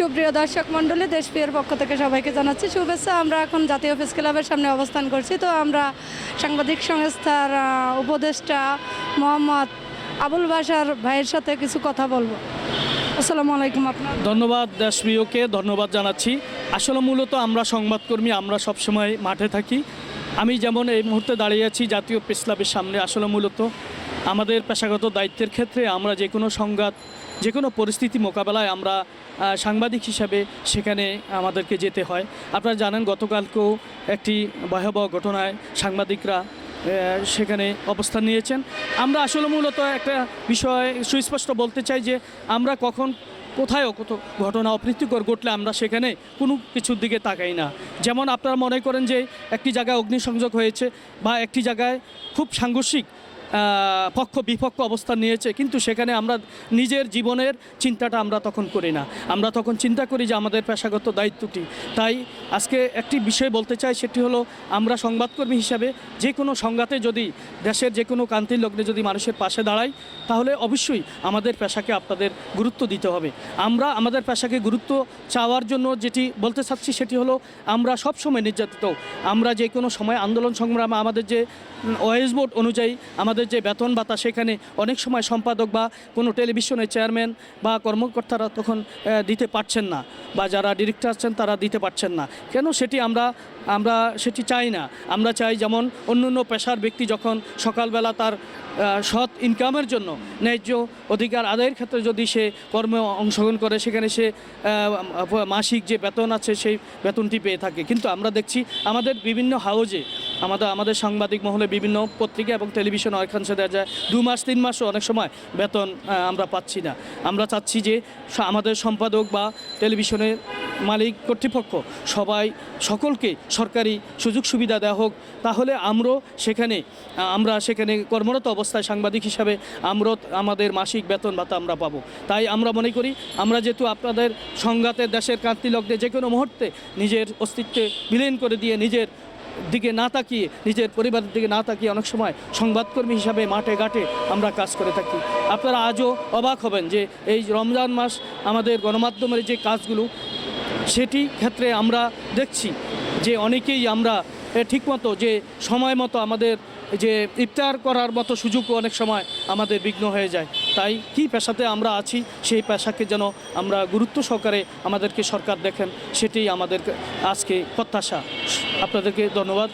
সুপ্রিয় দর্শক মণ্ডলী, দেশপ্রিয়ের পক্ষ থেকে সবাইকে জানাচ্ছি শুভেচ্ছা। আমরা এখন জাতীয় প্রেস ক্লাবের সামনে অবস্থান করছি। তো আমরা সাংবাদিক সংস্থার উপদেষ্টা মোহাম্মদ আবুল বাসার ভাইয়ের সাথে কিছু কথা বলব। আসসালামু আলাইকুম আপনার। ধন্যবাদ দেশপ্রিয়কে, ধন্যবাদ জানাচ্ছি। আসলে মূলত আমরা সংবাদকর্মী, আমরা সবসময় মাঠে থাকি। আমি যেমন এই মুহূর্তে দাঁড়িয়ে আছি জাতীয় প্রেস ক্লাবের সামনে, আসলে মূলত আমাদের পেশাগত দায়িত্বের ক্ষেত্রে আমরা যে কোনো সংঘাত, যে কোনো পরিস্থিতি মোকাবেলায় আমরা সাংবাদিক হিসাবে সেখানে আমাদেরকে যেতে হয়। আপনারা জানেন গতকালকেও একটি ভয়াবহ ঘটনায় সাংবাদিকরা সেখানে অবস্থান নিয়েছেন। আমরা আসলে মূলত একটা বিষয় সুস্পষ্ট বলতে চাই যে আমরা কখন কোথায়ও কত ঘটনা অপ্রীতিকর ঘটলে আমরা সেখানে কোনো কিছুর দিকে তাকাই না। যেমন আপনারা মনে করেন যে একটি জায়গায় অগ্নিসংযোগ হয়েছে বা একটি জায়গায় খুব সাংঘর্ষিক পক্ষ বিপক্ষ অবস্থান নিয়েছে, কিন্তু সেখানে আমরা নিজের জীবনের চিন্তাটা আমরা তখন করি না। আমরা তখন চিন্তা করি যে আমাদের পেশাগত দায়িত্বটি। তাই আজকে একটি বিষয় বলতে চাই, সেটি হলো আমরা সংবাদকর্মী হিসাবে যে কোনো সংঘাতে যদি, দেশের যে কোনো কান্তির লগ্নে যদি মানুষের পাশে দাঁড়াই, তাহলে অবশ্যই আমাদের পেশাকে আপনাদের গুরুত্ব দিতে হবে। আমরা আমাদের পেশাকে গুরুত্ব চাওয়ার জন্য যেটি বলতে চাচ্ছি, সেটি হলো আমরা সব সময় নির্যাতিত। আমরা যে কোনো সময় আন্দোলন সংগ্রামে আমাদের যে ওয়েস বোর্ড অনুযায়ী আমাদের যে বেতন ভাতা, সেখানে অনেক সময় সম্পাদক বা কোনো টেলিভিশনের চেয়ারম্যান বা কর্মকর্তারা তখন দিতে পারছেন না বা যারা ডিরেক্টর আছেন তারা দিতে পারছেন না। কেন সেটি আমরা আমরা সেটি চাই না। আমরা চাই যেমন অন্য অন্য পেশার ব্যক্তি যখন সকালবেলা তার সৎ ইনকামের জন্য ন্যায্য অধিকার আদায়ের ক্ষেত্রে যদি সে কর্মে অংশগ্রহণ করে, সেখানে সে মাসিক যে বেতন আছে, সেই বেতনটি পেয়ে থাকে। কিন্তু আমরা দেখছি আমাদের বিভিন্ন হাউজে আমাদের আমাদের সাংবাদিক মহলে বিভিন্ন পত্রিকা এবং টেলিভিশন অনেকাংশে দেওয়া যায় দু মাস, তিন মাসও অনেক সময় বেতন আমরা পাচ্ছি না। আমরা চাচ্ছি যে আমাদের সম্পাদক বা টেলিভিশনের মালিক কর্তৃপক্ষ সবাই সকলকে সরকারি সুযোগ সুবিধা দেওয়া হোক। তাহলে আমরাও সেখানে আমরা সেখানে কর্মরত অবস্থায় সাংবাদিক হিসাবে আমরাও আমাদের মাসিক বেতন ভাতা আমরা পাবো। তাই আমরা মনে করি, আমরা যেহেতু আপনাদের সংঘাতে দেশের কান্তি লগ্নে যে কোনো মুহূর্তে নিজের অস্তিত্বে বিলীন করে দিয়ে নিজের দিকে না তাকিয়ে, নিজের পরিবারের দিকে না তাকিয়ে অনেক সময় সংবাদকর্মী হিসাবে মাঠে ঘাটে আমরা কাজ করে থাকি। আপনারা আজও অবাক হবেন যে এই রমজান মাস আমাদের গণমাধ্যমের যে কাজগুলো, সেটি ক্ষেত্রে আমরা দেখছি যে অনেকেই আমরা ঠিকমতো যে সময় মতো আমাদের যে ইফতার করার মতো সুযোগও অনেক সময় আমাদের বিঘ্ন হয়ে যায়। তাই কি পেশাতে আমরা আছি, সেই পেশাকে যেন আমরা গুরুত্ব সহকারে আমাদেরকে সরকার দেখেন সেটাই আমাদের আজকে প্রত্যাশা। আপনাদেরকে ধন্যবাদ।